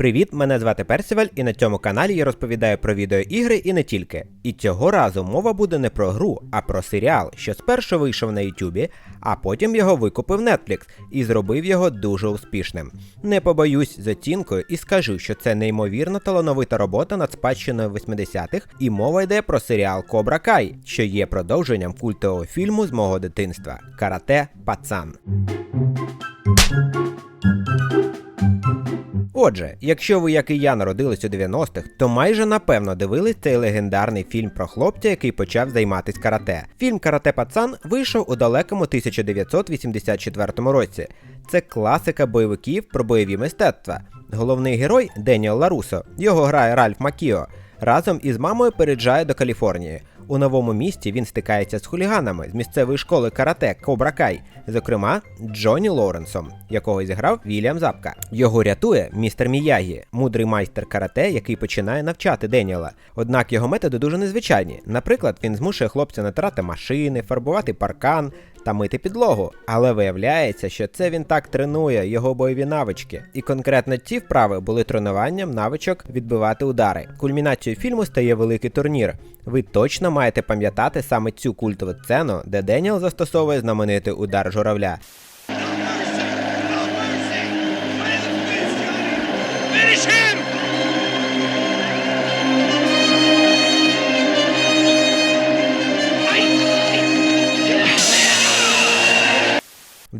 Привіт, мене звати Персіваль, і на цьому каналі я розповідаю про відеоігри і не тільки. І цього разу мова буде не про гру, а про серіал, що спершу вийшов на Ютубі, а потім його викупив Netflix і зробив його дуже успішним. Не побоюсь з оцінкою і скажу, що це неймовірно талановита робота над спадщиною 80-х, і мова йде про серіал Кобра Кай, що є продовженням культового фільму з мого дитинства Карате Пацан. Отже, якщо ви, як і я, народились у 90-х, то майже напевно дивились цей легендарний фільм про хлопця, який почав займатись карате. Фільм Карате Пацан вийшов у далекому 1984 році. Це класика бойовиків про бойові мистецтва. Головний герой Деніел Ларусо, його грає Ральф Макіо, разом із мамою переїжджає до Каліфорнії. У новому місті він стикається з хуліганами з місцевої школи карате Кобра Кай, зокрема Джонні Лоренсом, якого зіграв Вільям Запка. Його рятує містер Міягі, мудрий майстер карате, який починає навчати Деніела. Однак його методи дуже незвичайні. Наприклад, він змушує хлопця натирати машини, фарбувати паркан. Та мити підлогу, але виявляється, що це він так тренує його бойові навички. І конкретно ці вправи були тренуванням навичок відбивати удари. Кульмінацією фільму стає великий турнір. Ви точно маєте пам'ятати саме цю культову сцену, де Деніел застосовує знаменитий удар журавля.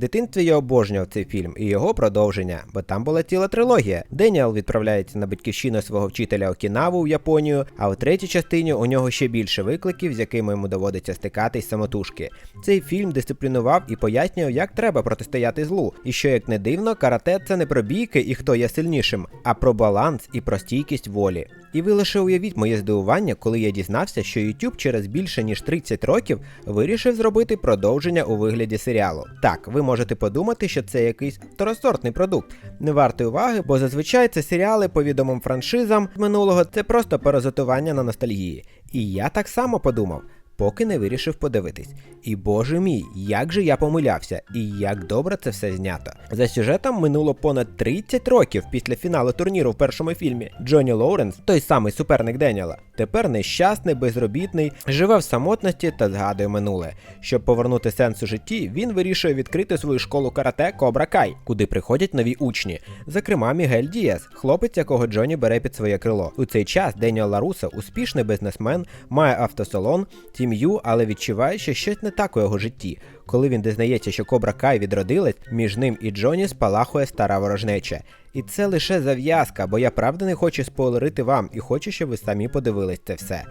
Дитинстві я обожнював цей фільм і його продовження, бо там була ціла трилогія. Деніел відправляється на батьківщину свого вчителя Окінаву в Японію, а у третій частині у нього ще більше викликів, з якими йому доводиться стикатись самотужки. Цей фільм дисциплінував і пояснював, як треба протистояти злу. І що як не дивно, карате це не про бійки і хто є сильнішим, а про баланс і про стійкість волі. І ви лише уявіть моє здивування, коли я дізнався, що YouTube через більше ніж 30 років вирішив зробити продовження у вигляді серіалу. Так, ви можете подумати, що це якийсь второсортний продукт, не вартий уваги, бо зазвичай це серіали по відомим франшизам минулого це просто паразитування на ностальгії. І я так само подумав. Поки не вирішив подивитись. І боже мій, як же я помилявся, і як добре це все знято. За сюжетом минуло понад 30 років після фіналу турніру в першому фільмі. Джонні Лоуренс, той самий суперник Деніела, тепер нещасний, безробітний, живе в самотності та згадує минуле. Щоб повернути сенс у житті, він вирішує відкрити свою школу карате Кобра Кай, куди приходять нові учні, зокрема Мігель Дієс, хлопець, якого Джонні бере під своє крило. У цей час Деніел Ларусо, успішний бізнесмен, має автосалон, сім'ю, але відчуває, що щось не так у його житті. Коли він дізнається, що Кобра Кай відродилась, між ним і Джоні спалахує стара ворожнеча. І це лише зав'язка, бо я правда не хочу спойлерити вам і хочу, щоб ви самі подивились це все.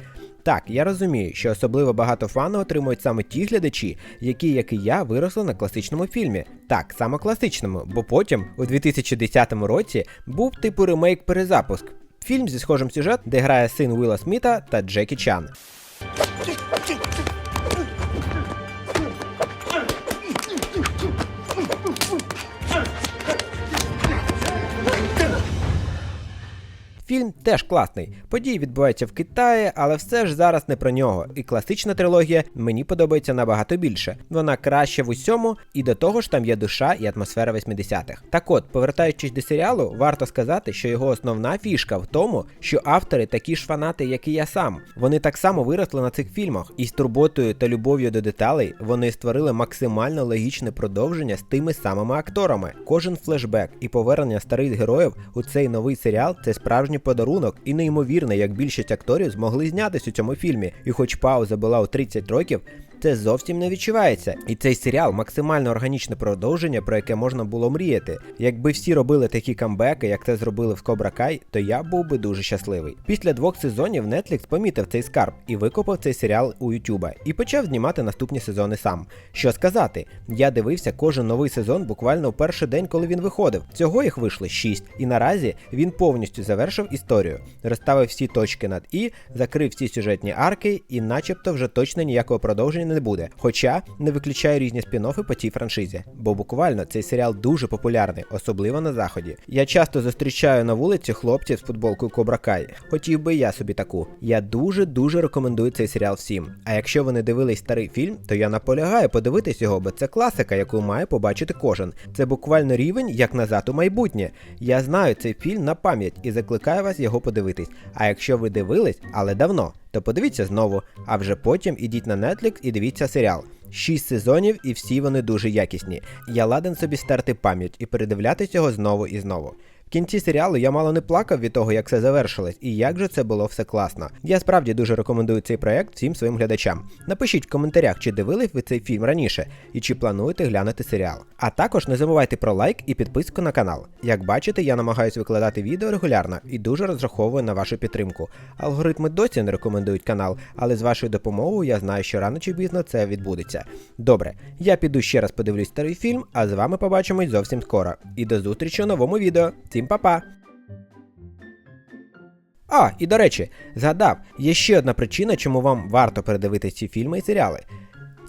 Так, я розумію, що особливо багато фану отримують саме ті глядачі, які, як і я, виросли на класичному фільмі. Так, саме класичному, бо потім, у 2010 році, був типу ремейк перезапуск. Фільм зі схожим сюжетом, де грає син Уіла Сміта та Джекі Чан. Çık, çık. Фільм теж класний. Події відбуваються в Китаї, але все ж зараз не про нього. І класична трилогія мені подобається набагато більше. Вона краще в усьому, і до того ж там є душа і атмосфера 80-х. Так от, повертаючись до серіалу, варто сказати, що його основна фішка в тому, що автори такі ж фанати, як і я сам. Вони так само виросли на цих фільмах, і з турботою та любов'ю до деталей вони створили максимально логічне продовження з тими самими акторами. Кожен флешбек і повернення старих героїв у цей новий серіал це справжній подарунок і неймовірно, як більшість акторів змогли знятись у цьому фільмі. І хоч пауза була у 30 років, це зовсім не відчувається. І цей серіал максимально органічне продовження, про яке можна було мріяти. Якби всі робили такі камбеки, як це зробили в Cobra Kai, то я був би дуже щасливий. Після двох сезонів Netflix помітив цей скарб і викопав цей серіал у YouTube і почав знімати наступні сезони сам. Що сказати, я дивився кожен новий сезон буквально у перший день, коли він виходив. Всього їх вийшло 6, і наразі він повністю завершив історію, розставив всі точки над і, закрив всі сюжетні арки, і начебто вже точно ніякого продовження не буде. Хоча не виключаю різні спін-оффи по цій франшизі. Бо буквально цей серіал дуже популярний, особливо на заході. Я часто зустрічаю на вулиці хлопців з футболкою Кобра Кай. Хотів би я собі таку. Я дуже дуже рекомендую цей серіал всім. А якщо ви не дивились старий фільм, то я наполягаю подивитись його, бо це класика, яку має побачити кожен. Це буквально рівень як назад у майбутнє. Я знаю цей фільм на пам'ять і закликаю вас його подивитись. А якщо ви дивились, але давно, то подивіться знову, а вже потім ідіть на Netflix і дивіться серіал. Шість сезонів і всі вони дуже якісні. Я ладен собі стерти пам'ять і передивлятися його знову і знову. В кінці серіалу я мало не плакав від того, як все завершилось, і як же це було все класно. Я справді дуже рекомендую цей проект всім своїм глядачам. Напишіть в коментарях, чи дивились ви цей фільм раніше, і чи плануєте глянути серіал. А також не забувайте про лайк і підписку на канал. Як бачите, я намагаюсь викладати відео регулярно і дуже розраховую на вашу підтримку. Алгоритми досі не рекомендують канал, але з вашою допомогою я знаю, що рано чи пізно це відбудеться. Добре, я піду ще раз подивлюсь старий фільм, а з вами побачимось зовсім скоро. І до зустрічі у новому відео. Всім па-па! А, і до речі, згадав, є ще одна причина, чому вам варто передивитись ці фільми і серіали.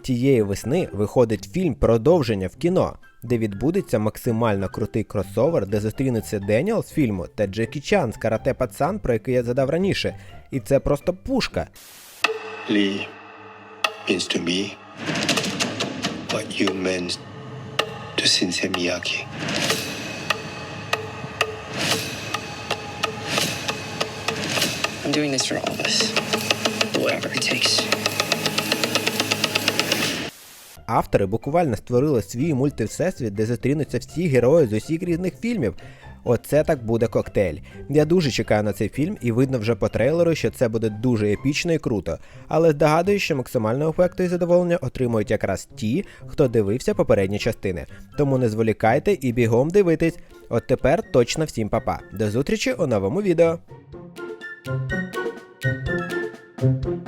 Тієї весни виходить фільм продовження в кіно, де відбудеться максимально крутий кросовер, де зустрінеться Деніел з фільму та Джекі Чан з Карате Пацан, про який я задав раніше. І це просто пушка. Lee means to you meant to Miyagi. I'm doing this for all of us. Whatever it takes. Автори буквально створили свій мультивсесвіт, де зустрінуться всі герої з усіх різних фільмів. Оце так буде коктейль. Я дуже чекаю на цей фільм, і видно вже по трейлеру, що це буде дуже епічно і круто. Але здогадую, що максимального ефекту і задоволення отримують якраз ті, хто дивився попередні частини. Тому не зволікайте і бігом дивитись. От тепер точно всім папа. До зустрічі у новому відео. Thank you.